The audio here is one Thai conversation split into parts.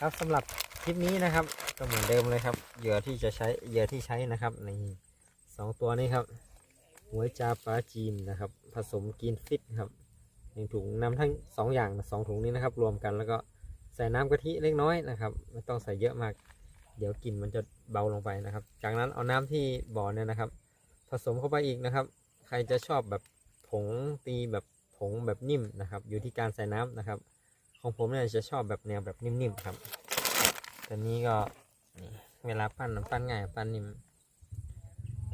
ครับสำหรับคลิปนี้นะครับ ก็เหมือนเดิมเลยครับเหยื่อที่จะใช้เหยื่อที่ใช้นะครับในสองตัวนี้ครับหัวจาปลาจีนนะครับ ผสมกินฟิตครับหนึ่งถุงนำทั้งสองอย่างสองถุงนี้นะครับ รวมกันแล้วก็ใส่น้ำกะทิเล็กน้อยนะครับไม่ต้องใส่เยอะมาก เดี๋ยวกลิ่นมันจะเบาลงไปนะครับ จากนั้นเอาน้ำที่บ่อเนี่ยนะครับ ผสมเข้าไปอีกนะครับ ใครจะชอบแบบผงตีแบบผงแบบนิ่มนะครับ อยู่ที่การใส่น้ำนะครับ ของผมเนี่ยจะชอบแบบแนวแบบนิ่มๆครับแต่นี้ก็เวลาปั้นปั้นง่ายปั้นนิ่ม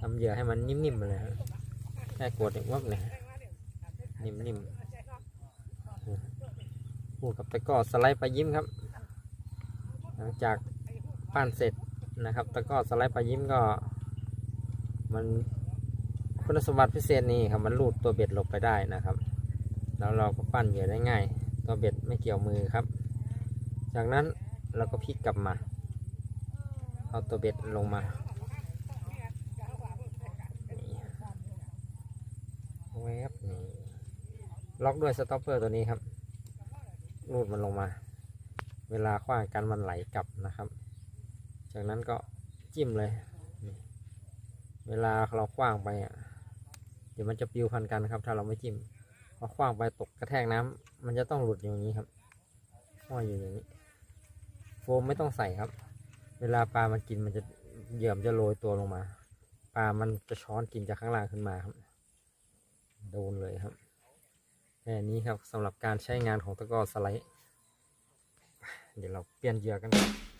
ทำเหยื่อให้มันนิ่มๆไปเลยครับแค่กดอีกวับเลยนิ่มๆคู่กับตะก้อสไลด์ไปยิ้มครับ หลังจากปั้นเสร็จนะครับ ตะก้อสไลด์ไปยิ้มก็ มันคุณสมบัติพิเศษนี่ครับมันรูดตัวเบ็ดหลบไปได้นะครับ แล้วเราก็ปั้นเหยื่อได้ง่าย ตัวเบ็ดไม่เกี่ยวมือครับ จากนั้นเราก็พลิกกลับมา เอาตัวเบ็ดลงมาเวบนี่ล็อกด้วยสต็อปเปอร์ตัวนี้ครับรูดมันลงมา เวลาคว้างกันมันไหลกลับนะครับ จากนั้นก็จิ้มเลย เวลาเราคว้างไปอะเดี๋ยวมันจะปิวพันกันครับ ถ้าเราไม่จิ้ม พอคว้างไปตกกระแทกน้ำมันจะต้องหลุดอย่างนี้ครับห้อยอยู่อย่างนี้ โฟมไม่ต้องใส่ครับ เวลาปลามันกินมันจะเหยื่อมจะโรยตัวลงมา ปลามันจะช้อนกินจากข้างล่างขึ้นมาครับ โดนเลยครับแค่นี้ครับสำหรับการใช้งานของตะกร้อสไลด์ เดี๋ยวเราเปลี่ยนเหยื่อกันครับ